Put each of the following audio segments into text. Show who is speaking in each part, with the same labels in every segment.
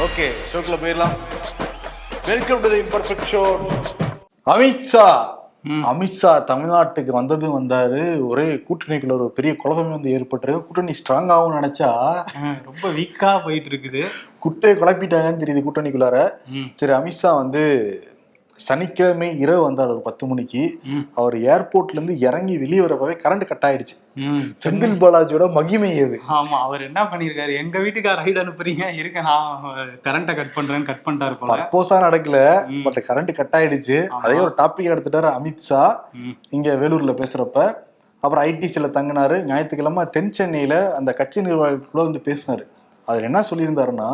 Speaker 1: Okay ஷோக்குள்ள போயிடலாம் welcome to the imperfect show Amit Shah Amit Shah தமிழ்நாட்டுக்கு வந்ததும் வந்தாரு. ஒரே கூட்டணிக்குள்ள ஒரு பெரிய குழப்பமே வந்து ஏற்பட்டிருக்கு. கூட்டணி ஸ்ட்ராங் ஆகும்னு நினைச்சா
Speaker 2: ரொம்ப வீக்கா போயிட்டு இருக்குது.
Speaker 1: குட்டையை குழப்பிட்டாங்கன்னு தெரியுது கூட்டணிக்குள்ளார. சரி அமித்ஷா வந்து சனிக்கிழமை இரவு வந்தார் ஒரு பத்து மணிக்கு. அவர் ஏர்போர்ட்ல இருந்து இறங்கி வெளியே வரப்பவே கரண்ட் கட் ஆயிடுச்சு. செந்தில் பாலாஜியோட மகிமை அது
Speaker 2: ஆமா அவர் என்ன பண்ணிருக்காரு எங்க வீட்டுக்கு ரைடு அனுப்புறீங்க இருக்க நான் கரண்ட்டை கட் பண்றேன்னு கட் பண்ணிட்டாரு
Speaker 1: பர்போஸா நடக்கல. பட் கரண்ட் கட் ஆயிடுச்சு. அதே ஒரு டாபிக் எடுத்துட்டாரு அமித்ஷா. இங்க வேலூர்ல பேசுறப்ப அப்புறம் ஐடிசில தங்கினாரு ஞாயிற்றுக்கிழமை தென் சென்னையில அந்த கட்சி நிர்வாகிகளோட வந்து பேசினாரு அதுல என்ன சொல்லியிருந்தாருன்னா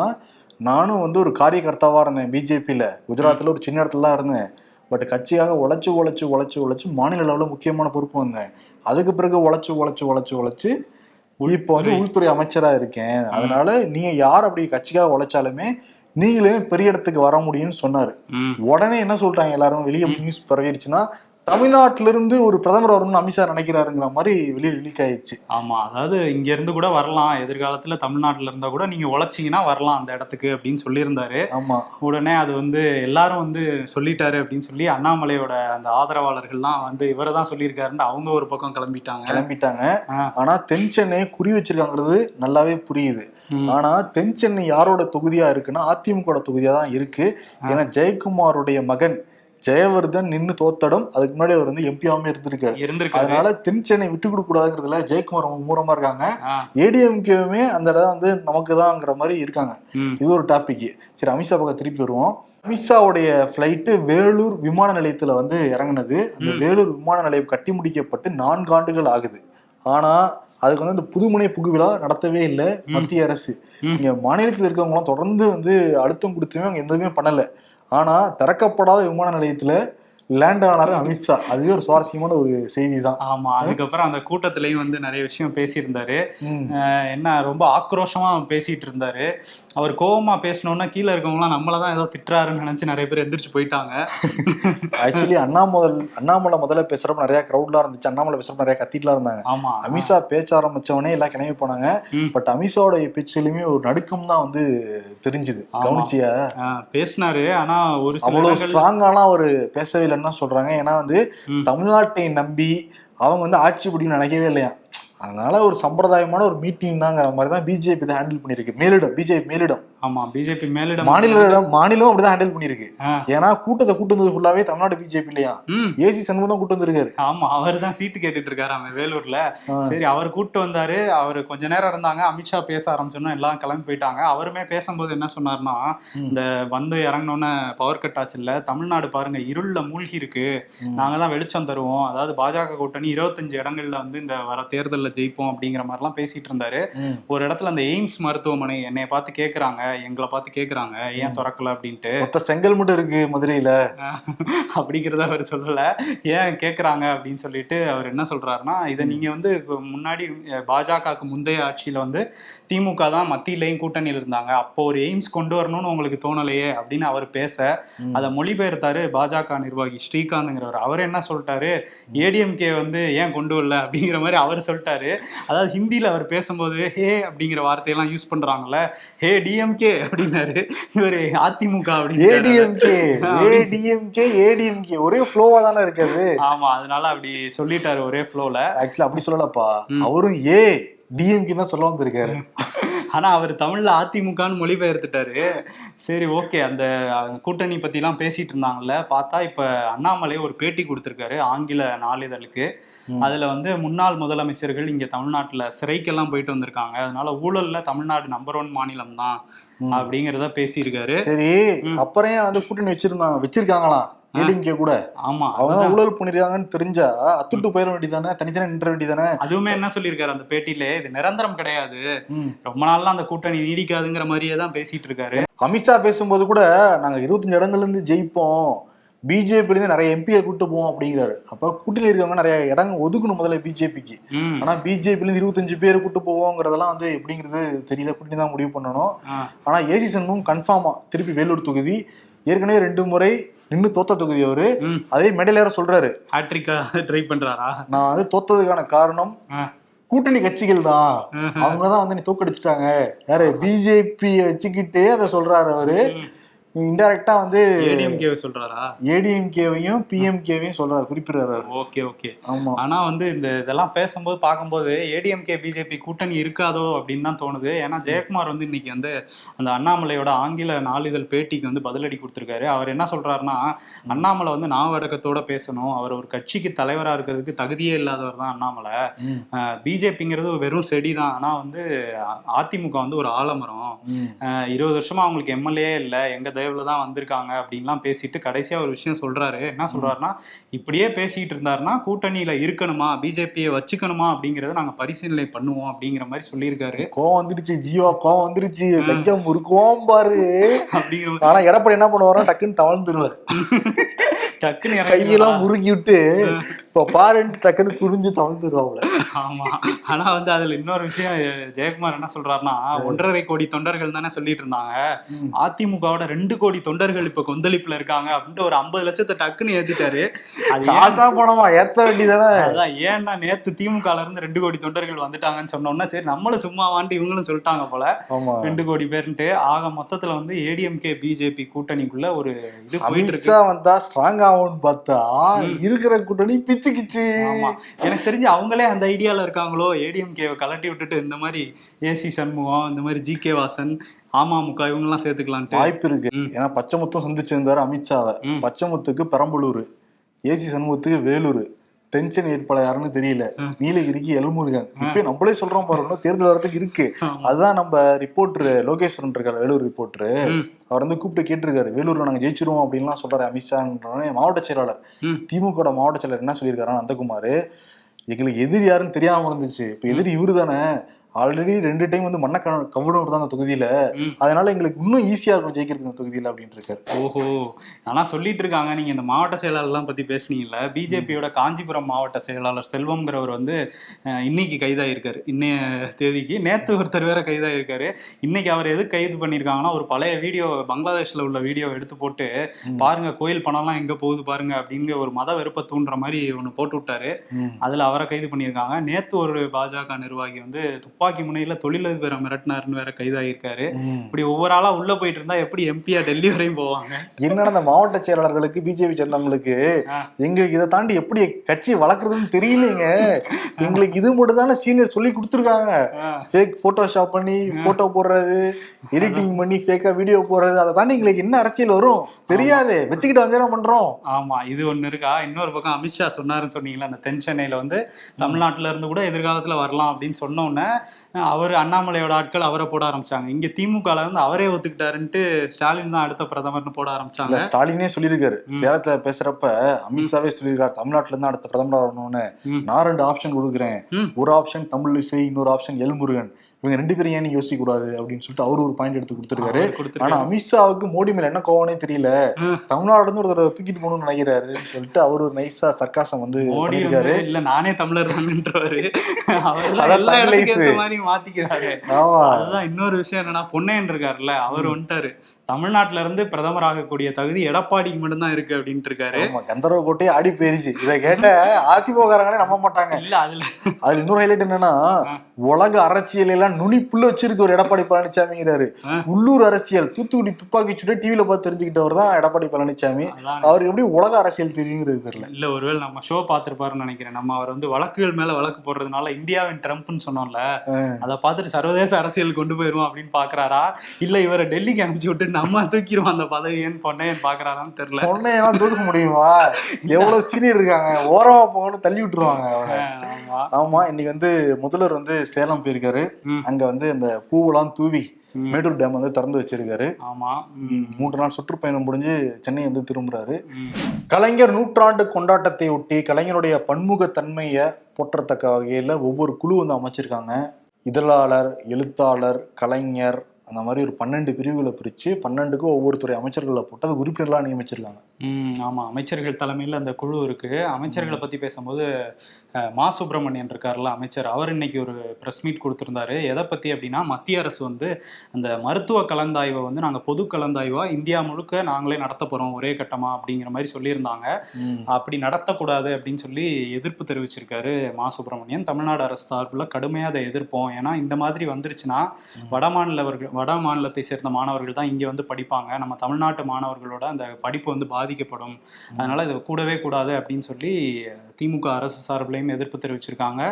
Speaker 1: நானும் வந்து ஒரு காரியகர்த்தாவா இருந்தேன் பிஜேபியில. குஜராத்ல ஒரு சின்ன இடத்துல தான் இருந்தேன். பட் கட்சியாக உழைச்சு உழைச்சு உழைச்சு உழைச்சு மாநில அளவில் முக்கியமான பொறுப்பு வந்தேன். அதுக்கு பிறகு உழைச்சு உழைச்சு உழைச்சு உழைச்சு இப்போ வந்து உள்துறை அமைச்சரா இருக்கேன். அதனால நீங்க யார் அப்படி கட்சிக்காக உழைச்சாலுமே நீங்களே பெரிய இடத்துக்கு வர முடியும்னு சொன்னாரு. உடனே என்ன சொல்லிட்டாங்க எல்லாரும்? வெளியே நியூஸ் பரவிடுச்சுன்னா தமிழ்நாட்டில இருந்து ஒரு பிரதமர் வரணும்னு அமித்ஷா நினைக்கிறாருங்கிற மாதிரி வெளியே லீக் ஆயிடுச்சு.
Speaker 2: ஆமா அதாவது இங்க இருந்து கூட வரலாம். எதிர்காலத்துல தமிழ்நாட்டுல இருந்தா கூட நீங்க உழைச்சீங்கன்னா வரலாம் அந்த இடத்துக்கு அப்படின்னு சொல்லியிருந்தாரு.
Speaker 1: ஆமா.
Speaker 2: உடனே அது வந்து எல்லாரும் வந்து சொல்லிட்டாரு அப்படின்னு சொல்லி அண்ணாமலையோட அந்த ஆதரவாளர்கள்லாம் வந்து இவரை தான் சொல்லியிருக்காருன்னு அவங்க ஒரு பக்கம் கிளம்பிட்டாங்க.
Speaker 1: கிளம்பிட்டாங்க.
Speaker 2: ஆ.
Speaker 1: ஆனா தென் சென்னையை குறி வச்சிருக்காங்கிறது நல்லாவே புரியுது. ஆனா தென் சென்னை யாரோட தொகுதியா இருக்குன்னா அதிமுக தொகுதியா தான் இருக்கு. ஏன்னா ஜெயக்குமாருடைய மகன் ஜெயவர்தன் நின்னு தோத்தடம் அதுக்கு முன்னாடி அவர் வந்து எம்பியாவே இருந்திருக்காரு
Speaker 2: இருந்திருக்காரு
Speaker 1: அதனால தென் சென்னை விட்டு கொடுக்க கூடாதுங்கிறதுல ஜெயக்குமார் மூரமா இருக்காங்க. ஏடிஎம்கேவுமே அந்த இடம் வந்து நமக்கு தான்ங்கிற மாதிரி இருக்காங்க. இது ஒரு டாபிக் சரி அமித்ஷா பக்கம் திருப்பி வருவோம் அமித்ஷாவுடைய ஃப்ளைட்டு வேலூர் விமான நிலையத்துல வந்து இறங்குனது அந்த. வேலூர் விமான நிலையம் கட்டி முடிக்கப்பட்டு நான்கு ஆண்டுகள் ஆகுது ஆனா அதுக்கு வந்து இந்த புதுமுனை புகுவிழா நடத்தவே இல்லை. மத்திய அரசு. இங்க மாநிலத்தில் இருக்கவங்களாம் தொடர்ந்து வந்து அழுத்தம் கொடுத்துமே அவங்க எதுவுமே பண்ணல ஆனா திறக்கப்படாத விமான நிலையத்துல லேண்ட் ஆனாரு அமித்ஷா. அதுவே ஒரு சுவாரஸ்யமான ஒரு செய்தி தான்
Speaker 2: ஆமா அதுக்கப்புறம் அந்த கூட்டத்திலயும் வந்து நிறைய விஷயம் பேசியிருந்தாரு. என்ன ரொம்ப ஆக்ரோஷமா பேசிட்டு இருந்தாரு. அவர் கோவமா பேசணும்னா கீழே இருக்கவங்களாம் நம்மள தான் ஏதோ திட்டுறாருன்னு நினைச்சு நிறைய பேர் எந்திரிச்சு போயிட்டாங்க.
Speaker 1: ஆக்சுவலி அண்ணாமலை அண்ணாமலை முதல்ல பேசுறப்ப நிறைய கிரௌட்லாம் இருந்துச்சு. அண்ணாமலை பேசுறப்ப நிறைய கத்திட்டுலாம் இருந்தாங்க.
Speaker 2: ஆமா.
Speaker 1: அமித்ஷா பேச்ச ஆரம்பிச்சவனே எல்லாம் கிளம்பி போனாங்க. பட் அமித்ஷாவோட பேச்சிலுமே ஒரு நடுக்கம் தான் வந்து தெரிஞ்சுது. கவனிச்சியா?
Speaker 2: பேசினாரு. ஆனா ஒரு
Speaker 1: அவ்வளவு ஸ்ட்ராங்காலாம் அவர் பேசவே இல்லைன்னு தான் சொல்றாங்க. ஏன்னா வந்து. தமிழ்நாட்டை நம்பி அவங்க வந்து ஆட்சி பிடிக்கும் நினைக்கவே இல்லையா? அதனால ஒரு சம்பிரதாயமான ஒரு மீட்டிங் தாங்கிற மாதிரி தான் பிஜேபி தான் ஹேண்டில் பண்ணியிருக்கு. மேலிடம் பிஜேபி மேலிடம்.
Speaker 2: ஆமா பிஜேபி மேலிடம்
Speaker 1: மாநிலம் மாநிலம் அப்படிதான் ஹேண்டில் பண்ணிருக்கு. ஏன்னா கூட்டத்தை கூட்டு வந்தது ஃபுல்லாவே தமிழ்நாடு பிஜேபி இல்லையா? ஏசி சண்முகம் தான் கூட்டு வந்திருக்காரு.
Speaker 2: ஆமா அவர் தான் சீட்டு கேட்டுட்டு இருக்காரு அவன் வேலூர்ல. சரி அவர் கூப்பிட்டு வந்தாரு. அவர் கொஞ்ச நேரம் இருந்தாங்க. அமித்ஷா பேச ஆரம்பிச்சோன்னா எல்லாம் கிளம்பி போயிட்டாங்க. அவருமே பேசும்போது என்ன சொன்னார்னா. இந்த வந்து இறங்கினோன்னே பவர் கட் ஆச்சு இல்ல. தமிழ்நாடு பாருங்க இருள்ல மூழ்கி இருக்கு. நாங்க தான் வெளிச்சம் தருவோம். அதாவது பாஜக கூட்டணி இருபத்தஞ்சு இடங்கள்ல வந்து இந்த வர தேர்தல்ல ஜெயிப்போம் அப்படிங்கிற மாதிரிலாம் பேசிட்டு இருந்தாரு. ஒரு இடத்துல அந்த எய்ம்ஸ் மருத்துவமனை என்னைய பார்த்து கேக்குறாங்க. எங்களை பார்த்து கேக்குறாங்க ஏன் திறக்கல? அப்படின்ட்டு.
Speaker 1: மொத்த செங்கல் மட்டும் இருக்கு மதுரையில.
Speaker 2: அப்படிங்கிறத அவர் சொல்லல. ஏன் கேக்குறாங்க? அப்படின்னு சொல்லிட்டு அவர் என்ன சொல்றாருன்னா இதை நீங்க வந்து முன்னாடி பாஜகவுக்கு முந்தைய ஆட்சியில வந்து திமுக தான் மத்தியிலையும் கூட்டணியில் இருந்தாங்க. அப்போ ஒரு எய்ம்ஸ் கொண்டு வரணும்னு உங்களுக்கு தோணலையே அப்படின்னு அவர் பேச. அதை மொழிபெயர்த்தாரு பாஜக நிர்வாகி ஸ்ரீகாந்த்ங்கிறவர். அவர் என்ன சொல்லிட்டாரு? ஏடிஎம்கே வந்து ஏன் கொண்டு வரல? அப்படிங்கிற மாதிரி அவர் சொல்லிட்டாரு. அதாவது ஹிந்தியில அவர் பேசும்போது ஹே அப்படிங்கிற வார்த்தையெல்லாம் யூஸ் பண்றாங்கல்ல. ஹே டிஎம்கே அப்படின்னாரு. இவர் அதிமுக அப்படின்னு
Speaker 1: ஏடிஎம்கே ஏடிஎம்கே ஏடிஎம்கே ஒரே ஃப்ளோவா தானே இருக்காது
Speaker 2: ஆமா அதனால அப்படி சொல்லிட்டாரு ஒரே ஃப்ளோல
Speaker 1: ஆக்சுவலி அப்படி சொல்லலப்பா. அவரும் ஏ டிஎம்கே தான் சொல்ல வந்திருக்காரு
Speaker 2: ஆனா அவர் தமிழ்ல அதிமுகன்னு மொழிபெயர்த்துட்டாரு. சரி ஓகே. அந்த கூட்டணி பத்திலாம் பேசிட்டு இருந்தாங்கல்ல பார்த்தா இப்ப அண்ணாமலை ஒரு பேட்டி கொடுத்திருக்காரு ஆங்கில நாளிதழுக்கு. அதுல வந்து முன்னாள் முதலமைச்சர்கள் இங்க தமிழ்நாட்டுல சிறைக்கெல்லாம் போயிட்டு வந்திருக்காங்க. அதனால ஊழல்ல தமிழ்நாடு நம்பர் ஒன் மாநிலம் தான். அப்படிங்கிறத பேசியிருக்காரு.
Speaker 1: சரி. அப்புறம் வந்து கூட்டணி வச்சிருந்தாங்க வச்சிருக்காங்களாம்? ஏடிஎம்கே கூட.
Speaker 2: ஆமா
Speaker 1: அவங்க ஊழல் பண்ணிருக்காங்கன்னு தெரிஞ்சா அத்துட்டு போயிட வேண்டியதானே தனித்தனி நின்ற வேண்டியதானே
Speaker 2: அதுவுமே என்ன சொல்லியிருக்காரு அந்த பேட்டியில? இது நிரந்தரம் கிடையாது. ரொம்ப நாள்லாம் அந்த கூட்டணி நீடிக்காதுங்கிற மாதிரியே தான் பேசிட்டு இருக்காரு
Speaker 1: அமித்ஷா பேசும்போது கூட நாங்க இருபத்தஞ்சு இடங்கள்ல இருந்து ஜெயிப்போம். பிஜேபி இருந்து நிறைய எம்பியை கூட்டு போவோம் அப்படிங்கிறாரு. அப்ப கூட்டணி இருக்கவங்க நிறைய இடங்க ஒதுக்கணும் முதல்ல பிஜேபிக்கு. ஆனா பிஜேபில இருந்து இருபத்தஞ்சு பேர் கூட்டு போவோங்கிறதெல்லாம் வந்து எப்படிங்கிறது தெரியல. கூட்டணி தான் முடிவு பண்ணணும். ஆனா ஏசி சண்முகம் கன்ஃபார்மா திருப்பி வேலூர் தொகுதி ஏற்கனவே ரெண்டு முறை நின்னு தோத்த தொகுதி அவரு. அதே மேடையில வேற சொல்றாரு.
Speaker 2: ஹாட்ரிக்கா ட்ரை பண்றாரா?
Speaker 1: நான் வந்து தோத்ததுக்கான காரணம். கூட்டணி கட்சிகள் தான். அவங்க தான் வந்து நீ தோக்கடிச்சிட்டாங்க. யாரு? பிஜேபி வச்சுக்கிட்டே அதை சொல்றாரு அவரு. இன்டைரக்டா வந்து
Speaker 2: ஏடிஎம்கே சொல்றாரா?
Speaker 1: ஏடிஎம்கேவையும் பிஎம்கேவையும் சொல்றாரு குறிப்பிடுறாரு.
Speaker 2: Okay okay.
Speaker 1: ஆமா.
Speaker 2: ஆனா வந்து இந்த இதெல்லாம் பேசும்போது பார்க்கும்போது ஏடிஎம்கே பிஜேபி கூட்டணி இருக்காதோ அப்படின்னு தான் தோணுது. ஏன்னா ஜெயக்குமார் வந்து இன்னைக்கு வந்து அந்த அண்ணாமலையோட ஆங்கில நாளிதழ் பேட்டிக்கு வந்து பதிலடி கொடுத்திருக்காரு. அவர் என்ன சொல்றாருன்னா அண்ணாமலை வந்து நாவடக்கத்தோட பேசணும். அவர் ஒரு கட்சிக்கு தலைவரா இருக்கிறதுக்கு தகுதியே இல்லாதவர் தான் அண்ணாமலை. பிஜேபிங்கிறது வெறும் செடி தான். ஆனா வந்து அதிமுக வந்து ஒரு ஆலமரம். இருபது வருஷமா அவங்களுக்கு எம்எல்ஏ இல்லை. எங்க தயவுல தான் வந்திருக்காங்க அப்படின்லாம் பேசிட்டு கடைசியா ஒரு விஷயம் சொல்றாரு. என்ன சொல்றாருன்னா இப்படியே பேசிட்டு இருந்தாருன்னா கூட்டணியில இருக்கணுமா பிஜேபியை வச்சுக்கணுமா அப்படிங்கறத நாங்க பரிசீலனை பண்ணுவோம் அப்படிங்கிற மாதிரி சொல்லியிருக்காரு.
Speaker 1: கோவம் வந்துருச்சு ஜீவா கோவம் வந்துருச்சு கையம் முறுக்குவோம் பாரு.
Speaker 2: அப்படிங்கிற மாதிரி.
Speaker 1: ஆனா எடப்பாடி என்ன பண்ணுவாரோ டக்குன்னு தவழ்ந்துருவாரு.
Speaker 2: டக்குன்னு
Speaker 1: கையெல்லாம் முறுக்கி விட்டு இப்ப பாருன்ட்டு டக்குன்னு குறிஞ்சு தவழ்ந்துருவாப்ல
Speaker 2: ஆமா. ஆனா வந்து அதுல இன்னொரு விஷயம் ஜெயக்குமார் என்ன சொல்றாருன்னா ஒன்றரை கோடி தொண்டர்கள் தானே சொல்லிட்டு இருந்தாங்க. அதிமுகவோட ரெண்டு கோடி தொண்டர்கள் இப்ப கொந்தளிப்புல இருக்காங்க அப்படின்ட்டு ஒரு ஐம்பது லட்சத்தை டக்குன்னு ஏத்திட்டாரு. அது
Speaker 1: காசா பணமா? ஏத்த வேண்டியதானே?
Speaker 2: அதான் ஏன்னா நேத்து திமுகல இருந்து ரெண்டு கோடி தொண்டர்கள் வந்துட்டாங்கன்னு சொன்னோம்னா சரி நம்மளும் சும்மா வாண்டி இவங்களும் சொல்லிட்டாங்க போல. ரெண்டு கோடி பேருன்ட்டு. ஆக மொத்தத்துல வந்து ஏடிஎம்கே பிஜேபி கூட்டணிக்குள்ள ஒரு இது போயிட்டு இருக்கு.
Speaker 1: வந்தா ஸ்ட்ராங் ஆகும்னு பார்த்தா இருக்கிற கூட்டணி பிச்சு கிச்சு
Speaker 2: ஆமா. எனக்கு தெரிஞ்சு அவங்களே அந்த ஐடியால இருக்காங்களோ? ஏடிஎம்கேவை கலட்டி விட்டுட்டு இந்த மாதிரி ஏசி சண்முகம் இந்த மாதிரி ஜி கே வாசன் அமமுக இவங்கெல்லாம் சேர்த்துக்கலான்ட்டு.
Speaker 1: வாய்ப்பு இருக்கு. ஏன்னா பச்சைமுத்தம் சந்திச்சிருந்தாரு அமித்ஷாவை. பச்சைமுத்துக்கு பெரம்பலூர் ஏசி சண்முகத்துக்கு வேலூர். டென்ஷன் வேட்பாளர் யாருன்னு தெரியல. நீலகிரிக்கு எல்முருகன் இப்ப நம்மளே சொல்றோம் பாருங்க தேர்தல் வரதுக்கு இருக்கு. அதுதான் நம்ம ரிப்போர்ட்டர் லோகேஸ்வரன் இருக்காரு வேலூர் ரிப்போர்ட்டர்
Speaker 2: ம்.
Speaker 1: அவர் வந்து கூப்பிட்டு கேட்டிருக்காரு வேலூர்ல நாங்க ஜெயிச்சிருவோம் அப்படின்லாம் சொல்றாரு அமித்ஷான்றோடனே மாவட்ட செயலாளர். திமுக மாவட்ட செயலாளர் என்ன சொல்லியிருக்காரு நந்தகுமார் எங்களுக்கு எதிரி யாருன்னு தெரியாம இருந்துச்சு. இப்ப எதிரி இவரு தானே ஆல்ரெடி ரெண்டு டைம் வந்து மண்ண கவுடவர் தான் அந்த தொகுதியில. அதனால எங்களுக்கு இன்னும் ஈஸியா இருக்கும் ஜெயிக்கிறது இந்த தொகுதியில அப்படின்னு இருக்காரு
Speaker 2: ஓஹோ. ஆனா சொல்லிட்டு இருக்காங்க. நீங்க இந்த மாவட்ட செயலாளர்லாம் பத்தி பேசுனீங்கல்ல. பிஜேபியோட காஞ்சிபுரம் மாவட்ட செயலாளர் செல்வம்ங்கிறவர் வந்து இன்னைக்கு கைதாயிருக்காரு. இன்னைய தேதிக்கு. நேத்து ஒருத்தர் வேற கைதாயிருக்காரு. இன்னைக்கு அவர் எது கைது பண்ணியிருக்காங்கன்னா ஒரு பழைய வீடியோ பங்களாதேஷ்ல உள்ள வீடியோ எடுத்து போட்டு. பாருங்க கோயில் பணம்லாம் எங்க போகுது பாருங்க அப்படின்னு ஒரு மத வெறுப்பை தூண்டுற மாதிரி ஒன்று போட்டு விட்டாரு. அதுல அவரை கைது பண்ணியிருக்காங்க. நேத்து ஒரு பாஜக நிர்வாகி வந்து துப்பாக்கி முனையில தொழிலதிபரை மிரட்டினாருன்னு வேற கைதாகியிருக்காரு.
Speaker 1: ம்.
Speaker 2: இப்படி ஒவ்வொரு ஆளா உள்ள போயிட்டு இருந்தா எப்படி எம்பியா டெல்லி வரையும் போவாங்க?
Speaker 1: என்னன்னா அந்த மாவட்ட செயலாளர்களுக்கு பிஜேபி சேர்ந்தவங்களுக்கு. எங்களுக்கு இதை தாண்டி எப்படி கட்சி வளர்க்குறதுன்னு தெரியலைங்க. எங்களுக்கு இது மட்டும் தானே சீனியர் சொல்லி கொடுத்துருக்காங்க ஃபேக் போட்டோஷாப் பண்ணி போட்டோ போடுறது எடிட்டிங் பண்ணி ஃபேக்கா வீடியோ போடுறது அதை தாண்டி எங்களுக்கு என்ன அரசியல் வரும்? தெரியாது வச்சுக்கிட்டு வந்து என்ன பண்றோம்?
Speaker 2: ஆமா இது ஒண்ணு இருக்கா? இன்னொரு பக்கம் அமித்ஷா சொன்னாருன்னு சொன்னீங்களா அந்த தென் சென்னையில வந்து தமிழ்நாட்டுல இருந்து கூட எதிர்காலத்துல வரலாம் அப்படின்னு சொன்ன உடனே அவர் அண்ணாமலையோட ஆட்கள் அவரை போட ஆரம்பிச்சாங்க. இங்க திமுகல இருந்து அவரே ஒத்துக்கிட்டாருன்ட்டு ஸ்டாலின் தான் அடுத்த பிரதமர்னு போட ஆரம்பிச்சாங்க.
Speaker 1: ஸ்டாலினே சொல்லியிருக்காரு. சேலத்துல பேசுறப்ப அமித்ஷாவே சொல்லியிருக்காரு தமிழ்நாட்டுல இருந்து அடுத்த பிரதமர் வரணும்னு. நான் ரெண்டு ஆப்ஷன் கொடுக்குறேன். ஒரு ஆப்ஷன் தமிழ் இசை இன்னொரு ஆப்ஷன் எல்முருகன். இவங்க ரெண்டு பேரும் ஏன் யோசிக்க கூடாது அப்படின்னு சொல்லிட்டு அவரு ஒரு பாயிண்ட் எடுத்து கொடுத்துருக்காரு. ஆனா. அமித்ஷாவுக்கு மோடி மேல என்ன கோவனே தெரியல. தமிழ்நாடு இருந்து ஒருத்தர் தூக்கிட்டு போகணும்னு நினைக்கிறாருன்னு சொல்லிட்டு அவர் ஒரு நைஸா சர்க்காசம் வந்து
Speaker 2: வந்து இல்ல நானே தமிழர் மாதிரி மாத்திக்கிறாரு.
Speaker 1: ஆமா.
Speaker 2: அதுதான் இன்னொரு விஷயம் என்னன்னா பொன்னையன் இருக்காருல்ல அவர் வந்துட்டாரு. தமிழ்நாட்டுல இருந்து பிரதமர் ஆகக்கூடிய தகுதி எடப்பாடிக்கு மட்டும்தான் இருக்கு அப்படின்ட்டு இருக்காரு.
Speaker 1: கந்தர்வ கோட்டையே ஆடி போயிருச்சு. இதை கேட்ட அதிமுககாரங்களே நம்ப மாட்டாங்க.
Speaker 2: இல்ல அதுல
Speaker 1: அதுல இன்னொரு ஹைலைட் என்னன்னா உலக அரசியல் எல்லாம் நுனிப்புள்ள வச்சிருக்கு ஒரு எடப்பாடி பழனிசாமிங்கிறாரு. உள்ளூர் அரசியல் தூத்துக்குடி துப்பாக்கி சுட்டு டிவில பார்த்து தெரிஞ்சுக்கிட்டவர் தான் எடப்பாடி பழனிசாமி அவருக்கு எப்படி உலக அரசியல் தெரியுங்கிறது தெரியல.
Speaker 2: இல்ல ஒருவேளை நம்ம ஷோ பார்த்திருப்பாருன்னு நினைக்கிறேன். நம்ம அவர் வந்து வழக்குகள் மேல வழக்கு போடுறதுனால இந்தியாவின் ட்ரம்ப்னு சொன்னோம்ல அதை பார்த்துட்டு சர்வதேச அரசியல் கொண்டு போயிருவோம் அப்படின்னு பாக்குறாரா இல்ல இவரை டெல்லிக்கு அனுப்பிச்சு விட்டு நம்ம தூக்கிடுவோம் அந்த பதவியன்னு பொன்னையன் பாக்குறாரான்னு தெரியல.
Speaker 1: சொன்னேன் தூக்க முடியுமா? எவ்வளவு சீனியர் இருக்காங்க. ஓரமா போகணும் தள்ளி விட்டுருவாங்க அவரை.
Speaker 2: ஆமா.
Speaker 1: ஆமா இன்னைக்கு வந்து முதல்வர் வந்து சேலம் போயிருக்காரு. அங்க வந்து இந்த பூவெல்லாம் தூவி. மேட்டூர் டேம் வந்து திறந்து வச்சிருக்காரு.
Speaker 2: ஆமா.
Speaker 1: மூன்று நாள் சுற்றுப்பயணம் முடிஞ்சு சென்னை வந்து திரும்புறாரு. கலைஞர் நூற்றாண்டு கொண்டாட்டத்தை ஒட்டி கலைஞருடைய பன்முகத்தன்மையை போற்றத்தக்க வகையில ஒவ்வொரு குழு வந்து அமைச்சிருக்காங்க. இதழாளர் எழுத்தாளர் கலைஞர் அந்த மாதிரி ஒரு பன்னெண்டு பிரிவுகளை பிரிச்சு பன்னெண்டுக்கும் ஒவ்வொரு துறை அமைச்சர்களை போட்டு அது உறுப்பினர்களாக நியமிச்சிருக்காங்க.
Speaker 2: ம் ஆமா. அமைச்சர்கள் தலைமையில் அந்த குழு இருக்கு. அமைச்சர்களை பத்தி பேசும்போது மா சுப்பிரமணியன் இருக்கார்ல அமைச்சர். அவர் இன்னைக்கு ஒரு ப்ரெஸ் மீட் கொடுத்திருந்தாரு. எதை பத்தி அப்படின்னா மத்திய அரசு வந்து அந்த மருத்துவ கலந்தாய்வை வந்து நாங்க பொது கலந்தாய்வா இந்தியா முழுக்க நாங்களே நடத்த போறோம் ஒரே கட்டமா அப்படிங்கிற மாதிரி சொல்லியிருந்தாங்க. அப்படி நடத்தக்கூடாது அப்படின்னு சொல்லி எதிர்ப்பு தெரிவிச்சிருக்காரு மா சுப்பிரமணியன். தமிழ்நாடு அரசு சார்பில் கடுமையாக அதை எதிர்ப்போம். ஏன்னா இந்த மாதிரி வந்துருச்சுன்னா வட மாநிலவர்கள் வட மாநிலத்தை சேர்ந்த மாணவர்கள் தான் இங்கே வந்து படிப்பாங்க. நம்ம தமிழ்நாட்டு மாணவர்களோட அந்த படிப்பு வந்து பாதிக்கப்படும். அதனால இது கூடவே கூடாது அப்படின்னு சொல்லி திமுக அரசு சார்பிலையும் எதிர்ப்பு தெரிவிச்சிருக்காங்க.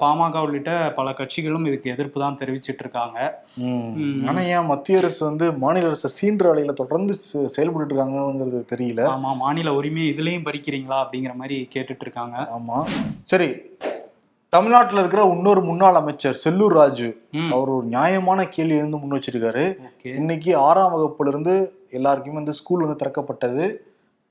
Speaker 2: பாமக உள்ளிட்ட பல கட்சிகளும் இதுக்கு எதிர்ப்பு தான் தெரிவிச்சிட்டு இருக்காங்க.
Speaker 1: ம்.
Speaker 2: ம்.
Speaker 1: ஆனா ஏன் மத்திய அரசு வந்து மாநில அரசை சீன்ற வேலையில தொடர்ந்து செயல்பட்டு இருக்காங்கிறது தெரியல.
Speaker 2: ஆமா மாநில உரிமை இதுலயும் பறிக்கிறீங்களா அப்படிங்கிற மாதிரி கேட்டுட்டு இருக்காங்க.
Speaker 1: ஆமா. சரி தமிழ்நாட்டுல இருக்கிற இன்னொரு முன்னாள் அமைச்சர் செல்லூர் ராஜு அவர் ஒரு நியாயமான கேள்வி வந்து முன் வச்சிருக்காரு. இன்னைக்கு ஆறாம் வகுப்புல இருந்து எல்லாருக்குமே வந்து ஸ்கூல் வந்து திறக்கப்பட்டது.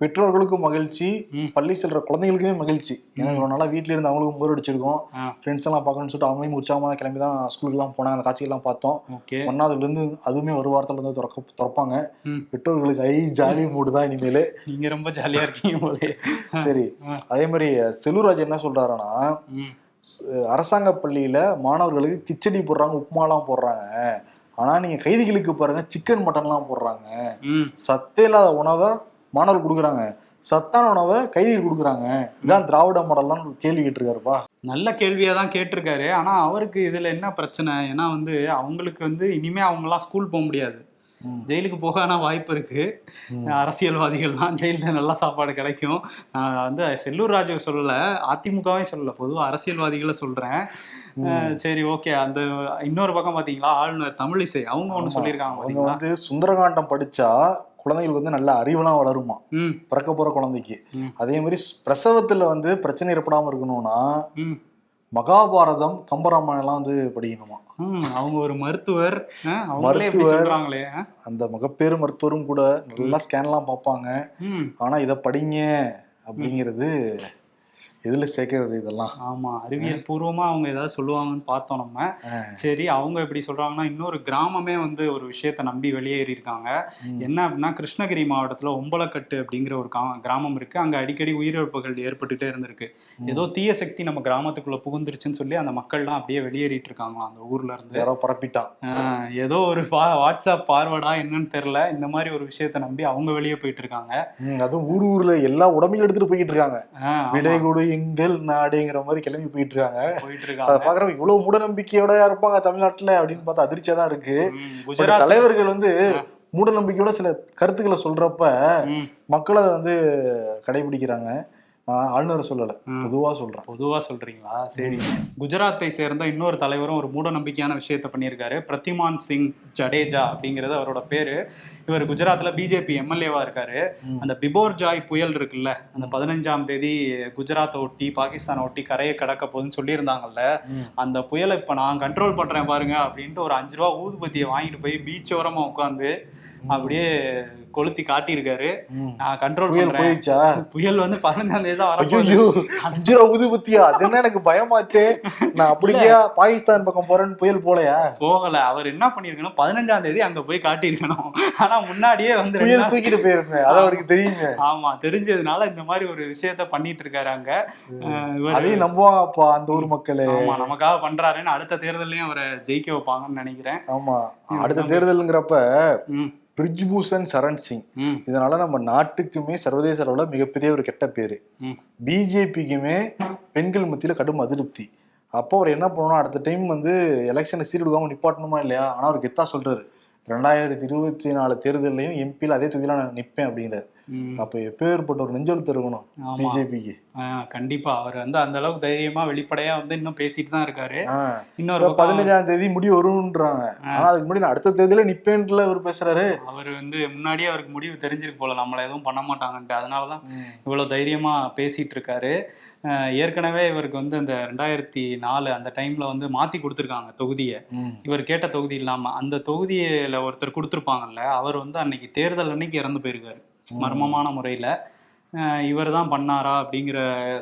Speaker 1: பெற்றோர்களுக்கும் மகிழ்ச்சி. பள்ளி செல்ற குழந்தைகளுக்குமே மகிழ்ச்சி. ஏன்னா இவ்வளவு நாளா வீட்ல இருந்து அவங்களுக்கும் போர் அடிச்சிருக்கோம். ஃப்ரெண்ட்ஸ் எல்லாம் பார்க்கணும்னு சொல்லிட்டு அவங்களையும் உற்சாகமா கிளம்பி தான் ஸ்கூலுக்கு எல்லாம் போனாங்க. அந்த காட்சிகள்லாம் பார்த்தோம். ஒன்னாவதுல இருந்து அதுவுமே ஒரு வாரத்துல இருந்து திறக்க திறப்பாங்க. பெற்றோர்களுக்கு ஐ ஜாலி மூடு தான் இனிமேல்.
Speaker 2: நீங்க ரொம்ப ஜாலியா இருக்கீங்க
Speaker 1: சரி. அதே மாதிரி செல்லூராஜ் என்ன சொல்றாருன்னா அரசாங்க பள்ளியில மாணவர்களுக்கு கிச்சடி போடுறாங்க உப்புமாலாம் போடுறாங்க. ஆனா நீங்க கைதிகளுக்கு பாருங்க சிக்கன் மட்டன்லாம் போடுறாங்க. சத்தே இல்லாத உணவை மாணவர்கள் கொடுக்குறாங்க. சத்தான உணவை கைதிகள் கொடுக்குறாங்க. இதான் திராவிட மாடல்லாம் கேள்வி கேட்டிருக்காருப்பா.
Speaker 2: நல்ல கேள்வியா தான் கேட்டிருக்காரு. ஆனா அவருக்கு இதுல என்ன பிரச்சனை? ஏன்னா வந்து அவங்களுக்கு வந்து இனிமே அவங்கலாம் ஸ்கூல் போக முடியாது. ஜெயிலுக்கு போக ஆனா வாய்ப்பு இருக்கு. அரசியல்வாதிகள் தான் ஜெயிலில் நல்ல சாப்பாடு கிடைக்கும். நான் வந்து செல்லூர் ராஜு சொல்லல அதிமுகவே சொல்லல பொதுவா அரசியல்வாதிகளை சொல்றேன். அஹ் சரி ஓகே. அந்த இன்னொரு பக்கம் பாத்தீங்களா ஆளுநர் தமிழிசை. அவங்க ஒண்ணு
Speaker 1: ஆமா.
Speaker 2: சொல்லியிருக்காங்க பாத்தீங்களா?
Speaker 1: வந்து சுந்தரகாண்டம் படிச்சா குழந்தைகளுக்கு வந்து நல்ல அறிவெல்லாம் வளருமா? பிறக்க போற குழந்தைக்கு. அதே மாதிரி பிரசவத்துல வந்து பிரச்சனை ஏற்படாம இருக்கணும்னா மகாபாரதம் கம்பராமாயணம் எல்லாம் வந்து படிக்கணுமா?
Speaker 2: அவங்க ஒரு மருத்துவர்.
Speaker 1: மருத்துவர். அந்த மகப்பேறு மருத்துவரும் கூட நல்லா ஸ்கேன்லாம் பார்ப்பாங்க. ஆனா இதை படிங்க அப்படிங்கிறது எதுல சேர்க்கறது இதெல்லாம்?
Speaker 2: ஆமா அறிவியல் பூர்வமா அவங்க ஏதாவது சொல்லுவாங்கன்னு பார்த்தோம் நம்ம. சரி அவங்க எப்படி சொல்றாங்கன்னா இன்னொரு கிராமமே வந்து ஒரு விஷயத்தை நம்பி வெளியேறி இருக்காங்க. என்ன அப்படின்னா கிருஷ்ணகிரி மாவட்டத்துல ஒம்பலக்கட்டு அப்படிங்கிற ஒரு கிராமம் இருக்கு. அங்க அடிக்கடி உயிரிழப்புகள் ஏற்பட்டுட்டே இருந்திருக்கு. ஏதோ தீய சக்தி நம்ம கிராமத்துக்குள்ள புகுந்துருச்சுன்னு சொல்லி அந்த மக்கள்லாம் அப்படியே வெளியேறிட்டு இருக்காங்களாம் அந்த ஊர்ல இருந்து.
Speaker 1: யாரோ பரப்பிட்டான்.
Speaker 2: ஏதோ ஒரு வாட்ஸ்அப் ஃபார்வர்டா என்னன்னு தெரியல. இந்த மாதிரி ஒரு விஷயத்தை நம்பி அவங்க வெளியே போயிட்டு இருக்காங்க
Speaker 1: அதுவும் ஊர் ஊர்ல எல்லா உடம்பையும் எடுத்துட்டு போயிட்டு இருக்காங்க
Speaker 2: ஆஹ் ஆமா,
Speaker 1: விடை கொடு எங்கள் நாடுங்கிற மாதிரி கிளம்பி போயிட்டு இருக்காங்க
Speaker 2: போயிட்டு
Speaker 1: அதை
Speaker 2: இருக்காங்க
Speaker 1: பாக்குறவங்க இவ்வளவு மூட நம்பிக்கையோட இருப்பாங்க தமிழ்நாட்டுல அப்படின்னு பார்த்தா அதிர்ச்சியா தான் இருக்கு.
Speaker 2: குஜராத்
Speaker 1: தலைவர்கள் வந்து மூட நம்பிக்கையோட சில கருத்துக்களை சொல்றப்ப மக்கள் அதை வந்து கடைபிடிக்கிறாங்க. ஆளுநரை சொல்லல.
Speaker 2: ம்.
Speaker 1: பொதுவா சொல்றேன்.
Speaker 2: பொதுவா சொல்றீங்களா? சரி. குஜராத்தை சேர்ந்த இன்னொரு தலைவரும் ஒரு மூட நம்பிக்கையான விஷயத்த பண்ணியிருக்காரு. பிரதிமான் சிங் ஜடேஜா அப்படிங்கிறது அவரோட பேரு. இவர் குஜராத்ல பிஜேபி எம்எல்ஏவா இருக்காரு. அந்த பிபோர் ஜாய் புயல் இருக்குல்ல அந்த பதினஞ்சாம் தேதி குஜராத்தை ஒட்டி பாகிஸ்தானை ஒட்டி கரையை கடக்க போகுதுன்னு சொல்லியிருந்தாங்கல்ல. அந்த புயலை இப்ப நான் கண்ட்ரோல் பண்றேன் பாருங்க அப்படின்ட்டு ஒரு அஞ்சு ரூபா ஊதுபத்தியை வாங்கிட்டு போய் பீச் ஓரமா உட்காந்து அப்படியே கொளுத்தி காட்டியிருக்காரு. நான் கண்ட்ரோல்
Speaker 1: புயல் போயிடுச்சா
Speaker 2: புயல் வந்து பதினஞ்சாம் தேதி தான் வரப்போகுது
Speaker 1: ஐயோ அஞ்சு ரூபா ஊதுபத்தியா? அது என்ன எனக்கு பயமாச்சே. நான் அப்படிக்கா பாகிஸ்தான் பக்கம் போறேன்னு புயல் போலையா?
Speaker 2: போகல. அவர் என்ன பண்ணிருக்கணும் பதினஞ்சாம் தேதி அங்க போய் காட்டியிருக்கணும். ஆனா முன்னாடியே வந்து
Speaker 1: புயல் தூக்கிட்டு போயிருப்பேன் அது அவருக்கு தெரியுமே.
Speaker 2: ஆமா தெரிஞ்சதுனால இந்த மாதிரி ஒரு விஷயத்த பண்ணிட்டு இருக்காரு அங்க
Speaker 1: அதையும் நம்புவாங்கப்பா அந்த ஊர் மக்களே.
Speaker 2: ஆமா நமக்காக பண்றாருன்னு அடுத்த தேர்தலையும் அவரை ஜெயிக்க வைப்பாங்கன்னு நினைக்கிறேன்.
Speaker 1: ஆமா. அடுத்த தேர்தலுங்கிறப்ப பிரிஜ்பூஷன் சரண் சிங். இதனால நம்ம நாட்டுக்குமே சர்வதேச அளவுல மிகப்பெரிய ஒரு கெட்ட பேரு. பிஜேபிக்குமே பெண்கள் மத்தியில கடும் அதிருப்தி. அப்போ அவர் என்ன பண்ணணும்? அடுத்த டைம் வந்து எலெக்ஷனை சீர்டுக்காம நிப்பாட்டணுமா இல்லையா? ஆனா அவர் கெத்தா சொல்றாரு. ரெண்டாயிரத்தி இருபத்தி நாலு தேர்தலையும் எம்பியில் அதே தொகுதியில நான் நிற்பேன் அப்படிங்கிறார். அப்ப எப்பேற்பட்ட ஒரு நெஞ்செழுத்து இருக்கணும்
Speaker 2: ஆமா.
Speaker 1: பிஜேபிக்கு.
Speaker 2: கண்டிப்பா. அவர் வந்து அந்த அளவுக்கு தைரியமா வெளிப்படையா வந்து இன்னும் பேசிட்டு தான் இருக்காரு. இன்னொரு
Speaker 1: பதினஞ்சாம் தேதி முடிவு வரும்ன்றாங்க. ஆனா அதுக்கு முன்னாடி அடுத்த தேதியில நிப்பேன்ல அவர் பேசுறாரு.
Speaker 2: அவர் வந்து முன்னாடியே அவருக்கு முடிவு தெரிஞ்சிருக்கு போல. நம்மள எதுவும் பண்ண மாட்டாங்கன்ட்டு. அதனாலதான் இவ்வளவு தைரியமா பேசிட்டு இருக்காரு. ஏற்கனவே இவருக்கு வந்து இந்த ரெண்டாயிரத்தி நாலு அந்த டைம்ல வந்து மாத்தி கொடுத்துருக்காங்க தொகுதியை. இவர் கேட்ட தொகுதி இல்லாம. அந்த தொகுதியில ஒருத்தர் கொடுத்துருப்பாங்கல்ல அவர் வந்து அன்னைக்கு தேர்தல் அன்னைக்கு இறந்து போயிருக்காரு. மர்மமான முறையில. இவர் தான் பண்ணாரா அப்படிங்கிற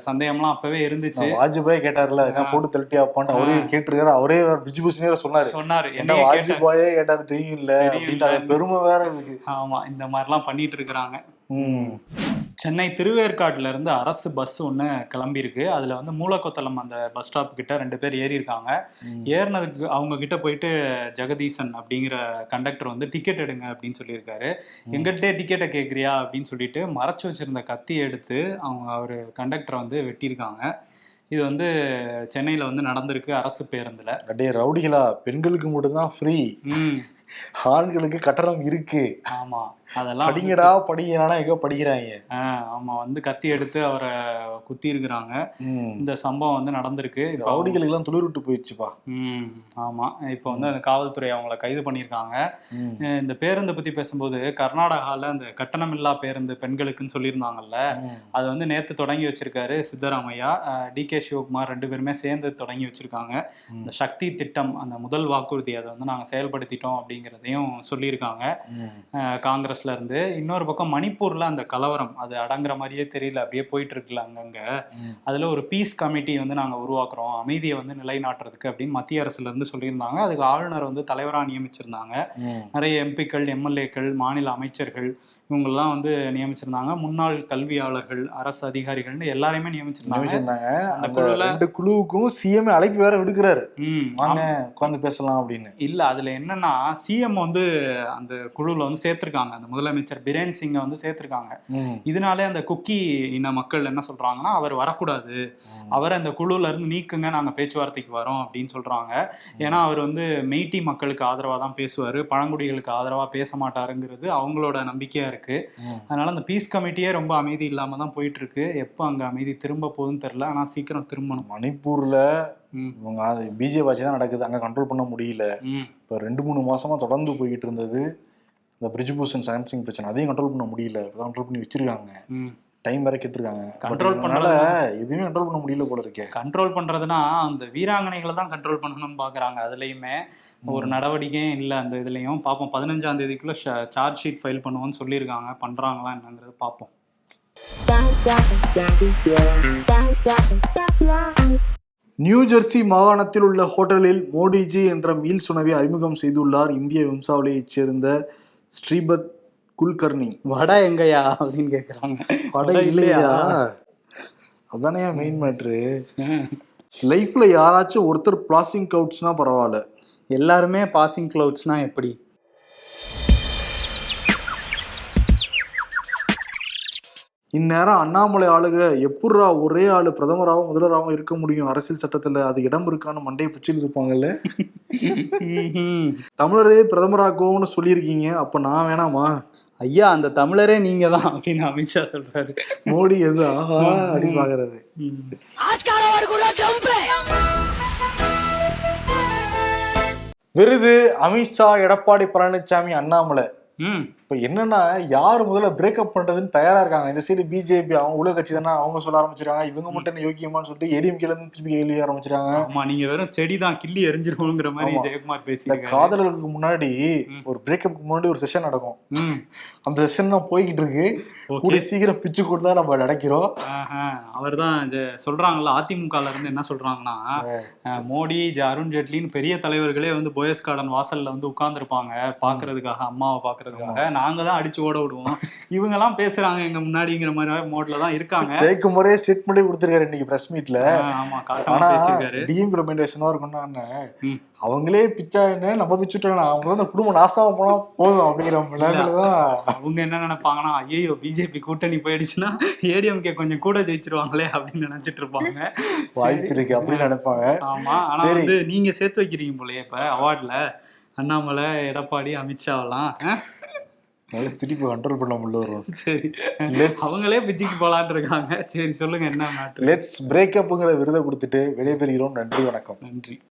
Speaker 2: சந்தேகம்லாம் அப்பவே இருந்துச்சு.
Speaker 1: வாஜ்பாய் கேட்டார்ல போட்டு தள்ளிட்டியாப்பான்னு? அவரே கேட்டிருக்காரு. அவரே பிஜிபூஷனே சொன்னாரு.
Speaker 2: சொன்னாரு.
Speaker 1: என்ன வாஜ்பாயே கேட்டாரு. தெரியும் இல்ல பெருமை வேற இதுக்கு.
Speaker 2: ஆமா இந்த மாதிரிலாம் பண்ணிட்டு இருக்கிறாங்க.
Speaker 1: ம்.
Speaker 2: சென்னை திருவேற்காட்டுல இருந்து அரசு பஸ் ஒன்று கிளம்பியிருக்கு. அதுல வந்து மூலக்கொத்தளம் அந்த பஸ் ஸ்டாப் கிட்ட ரெண்டு பேர் ஏறி இருக்காங்க ஏறினதுக்கு அவங்க கிட்ட போயிட்டு ஜெகதீசன் அப்படிங்கிற கண்டக்டர் வந்து டிக்கெட் எடுங்க அப்படின்னு சொல்லியிருக்காரு. எங்கிட்டே டிக்கெட்டை கேட்குறியா அப்படின்னு சொல்லிட்டு மறைச்சு வச்சிருந்த கத்தியை எடுத்து அவங்க அவர் கண்டக்டரை வந்து வெட்டியிருக்காங்க. இது வந்து சென்னையில வந்து நடந்திருக்கு அரசு பேருந்துல.
Speaker 1: அப்படியே ரவுடிகளா. பெண்களுக்கு மட்டும்தான் ஃப்ரீ
Speaker 2: ம்.
Speaker 1: ஆண்களுக்கு கட்டணம் இருக்கு.
Speaker 2: ஆமா அதெல்லாம்
Speaker 1: படிங்கடா படிங்கடா எங்க படிக்கிறாங்க
Speaker 2: ஆமா வந்து கத்தி எடுத்து அவரை குத்தி இருக்கிறாங்க. இந்த சம்பவம் வந்து நடந்திருக்கு.
Speaker 1: ரவுடிகளுக்கு எல்லாம் துளிர் விட்டு போயிடுச்சுப்பா.
Speaker 2: ம் ஆமா. இப்போ வந்து அந்த காவல்துறை அவங்கள கைது பண்ணியிருக்காங்க. அஹ் இந்த பேருந்தை பத்தி பேசும்போது கர்நாடகால அந்த கட்டணமில்லா பேருந்து பெண்களுக்குன்னு சொல்லியிருந்தாங்கல்ல. அது வந்து நேத்து தொடங்கி வச்சிருக்காரு சித்தராமையா. டி கே சிவகுமார் ரெண்டு பேருமே சேர்ந்து தொடங்கி வச்சிருக்காங்க. இந்த சக்தி திட்டம் அந்த முதல் வாக்குறுதி அதை வந்து நாங்க செயல்படுத்திட்டோம் அப்படிங்கிறதையும் சொல்லியிருக்காங்க. காங்கிரஸ்ல இருந்து. இன்னொரு பக்கம் மணிப்பூர்ல அந்த கலவரம் அது அடங்குற மாதிரியே தெரியல. அப்படியே போயிட்டு இருக்குல்ல அங்கங்க. அதுல ஒரு பீஸ் கமிட்டி வந்து நாங்க உருவாக்குறோம். அமைதியை வந்து நிலைநாட்டுறதுக்கு அப்படின்னு மத்திய அரசுல இருந்து சொல்லியிருந்தாங்க. அதுக்கு ஆளுநர் வந்து தலைவரா நியமிச்சிருந்தாங்க. நிறைய எம்பிக்கள் எம்எல்ஏக்கள் மாநில அமைச்சர்கள் இவங்கெல்லாம் வந்து நியமிச்சிருந்தாங்க. முன்னாள் கல்வியாளர்கள் அரசு அதிகாரிகள்னு எல்லாரையுமே நியமிச்சிருந்தாங்க. அந்த குழுல
Speaker 1: ரெண்டு குழுவுக்கும் சிஎம் அழைப்பு வேற விடுக்கிறாரு. வாங்க உட்காந்து பேசலாம் அப்படின்னு.
Speaker 2: இல்ல அதுல என்னன்னா சிஎம் வந்து அந்த குழுல வந்து சேர்த்திருக்காங்க. அந்த முதலமைச்சர் பிரேன் சிங்கை வந்து சேர்த்திருக்காங்க. இதனாலே அந்த குக்கி இன மக்கள் என்ன சொல்றாங்கன்னா அவர் வரக்கூடாது. அவரை அந்த குழுல இருந்து நீக்குங்க நாங்க பேச்சுவார்த்தைக்கு வரோம் அப்படின்னு சொல்றாங்க. ஏன்னா அவர் வந்து மெய்ட்டி மக்களுக்கு ஆதரவா தான் பேசுவாரு. பழங்குடிகளுக்கு ஆதரவா பேச மாட்டாருங்கிறது அவங்களோட நம்பிக்கையா இருக்கு.
Speaker 1: ம்.
Speaker 2: அதனால அந்த பீஸ் கமிட்டியே ரொம்ப அமைதி இல்லாம தான் போயிட்டு இருக்கு எப்போ அங்க அமைதி திரும்ப போகுதுன்னு தெரியல. ஆனா சீக்கிரம் திரும்பணும்.
Speaker 1: மணிப்பூர்ல இவங்க பிஜேபி ஆட்சி தான் நடக்குது. அங்க கண்ட்ரோல் பண்ண முடியல. இப்போ ரெண்டு மூணு மாசமா தொடர்ந்து போய்கிட்டு இருந்தது. இந்த பிரிஜ்பூஷன் சயன்சிங் பிரச்சனை அதையும் கண்ட்ரோல் பண்ண முடியல. கண்ட்ரோல் பண்ணி வச்சிருக்காங்க. டைம் வேற கேட்டிருக்காங்க.
Speaker 2: Control
Speaker 1: அதனால எதுவுமே கண்ட்ரோல் பண்ண முடியல போல இருக்கே.
Speaker 2: கண்ட்ரோல் பண்றதுனா அந்த வீராங்கனைகளை தான் கண்ட்ரோல் பண்ணணும்னு பாக்குறாங்க. அதுலயுமே ஒரு நடவடிக்கையும் இல்லை அந்த இதுலயும். பார்ப்போம் பதினஞ்சாம் தேதிக்குள்ள சார்ஜ் ஷீட் ஃபைல் பண்ணுவோம்னு சொல்லியிருக்காங்க. பண்றாங்களா என்னங்கிறது பார்ப்போம்
Speaker 1: நியூ ஜெர்சி மாகாணத்தில் உள்ள ஹோட்டலில் மோடிஜி என்ற மீல்ஸ் உணவை அறிமுகம் செய்துள்ளார். இந்திய வம்சாவளியைச் சேர்ந்த ஸ்ரீபத் குல்கர்னி
Speaker 2: வடை எங்கயா அப்படின்னு கேக்குறாங்க. வடை
Speaker 1: இல்லையா? அதானே மெயின் மேட்ரு லைஃப்ல யாராச்சும் ஒருத்தர் பிளாசிங் கவுட்ஸ்னா பரவாயில்ல.
Speaker 2: எல்லாருமே பாசிங் கிளவுட்ஸ்னா எப்படி?
Speaker 1: இந்நேரம் அண்ணாமலை ஆளுக எப்புட்றா ஒரே ஆளு பிரதமராகவும் முதல்வராகவும் இருக்க முடியும்? அரசியல் சட்டத்துல அது இடம் இருக்கான்னு மண்டையை பிச்சுட்டு இருப்பாங்கல்ல. தமிழரே பிரதமராக்குவோம்னு சொல்லியிருக்கீங்க. அப்ப நான் வேணாமா?
Speaker 2: ஐயா அந்த தமிழரே நீங்க தான் அப்படின்னு அமித்ஷா சொல்றாரு.
Speaker 1: மோடி எது ஆஹா அப்படின்னு பாக்குறாரு. விருது அமித்ஷா எடப்பாடி பழனிசாமி அண்ணாமலை. இப்ப என்னன்னா யார் முதல்ல பிரேக்கப் பண்றதுன்னு தயாரா இருக்காங்க. இந்த சைடு பிஜேபி அவங்க உலக கட்சி தானே அவங்க சொல்ல ஆரம்பிச்சிருக்காங்க. இவங்க மட்டும் என்ன யோக்கியமான்னு சொல்லிட்டு ஏடிஎம்கேல இருந்து திருப்பி கேள்வி ஆரம்பிச்சிருக்காங்க.
Speaker 2: ஆமா நீங்க வெறும் செடி தான் கிள்ளி எரிஞ்சிருவோங்கிற மாதிரி. ஜெயக்குமார் பேசியிருக்காரு.
Speaker 1: காதலர்களுக்கு முன்னாடி. ஒரு பிரேக்கப்புக்கு முன்னாடி ஒரு செஷன் நடக்கும். அந்த செஷன் தான் போய்கிட்டு இருக்கு. கூடிய சீக்கிரம் பிச்சு கொடுத்தா நம்ம நடக்கிறோம்.
Speaker 2: அவர் தான் சொல்றாங்கல்ல அதிமுகல இருந்து என்ன சொல்றாங்கன்னா மோடி அருண் ஜேட்லின்னு பெரிய தலைவர்களே வந்து போயஸ் கார்டன் வாசல்ல வந்து உட்கார்ந்துருப்பாங்க பாக்குறதுக்காக அம்மாவை பாக்குறதுக்காக. நாங்க தான் அடிச்சு ஓட விடுவோம். இவங்க எல்லாம் பேசுறாங்க எங்க முன்னாடிங்கிற மாதிரி மோட்ல தான் இருக்காங்க.
Speaker 1: ஜெயக்குமாரே ஸ்டேட்மெண்டே கொடுத்திருக்காரு இன்னைக்கு பிரஸ் மீட்ல
Speaker 2: ஆமா காட்டமா பேசியிருக்காரு.
Speaker 1: டிஎம் ரெமெண்டேஷனா இருக்கும்னா. அவங்களே பிச்சா என்ன நம்ம பிச்சுட்டோம் அவங்க அந்த குடும்பம் நாசமா போனா போதும் அப்படிங்கிற நிலைமையில தான்.
Speaker 2: அவங்க என்ன நினைப்பாங்கன்னா ஐயோ பிஜேபி கூட்டணி போயிடுச்சுன்னா ஏடிஎம்கே கொஞ்சம் கூட ஜெயிச்சிருவாங்களே அப்படின்னு நினைச்சிட்டு இருப்பாங்க.
Speaker 1: வாய்ப்பு இருக்கு அப்படின்னு நினைப்பாங்க.
Speaker 2: ஆமா. ஆனா. வந்து நீங்க சேர்த்து வைக்கிறீங்க போலயே இப்ப அவார்ட்ல. அண்ணாமலை எடப்பாடி அமித்ஷாவெல்லாம்?
Speaker 1: நல்ல சிரிப்பு கண்ட்ரோல் பண்ண முடியல வரும்
Speaker 2: சரி. அவங்களே பிஜிக்கு போலான்னு இருக்காங்க. சரி சொல்லுங்க என்ன மேட்ரு
Speaker 1: லெட்ஸ் பிரேக்கப்புங்கிற விருதை கொடுத்துட்டு விடைபெறுகிறோம் நன்றி வணக்கம்.
Speaker 2: நன்றி.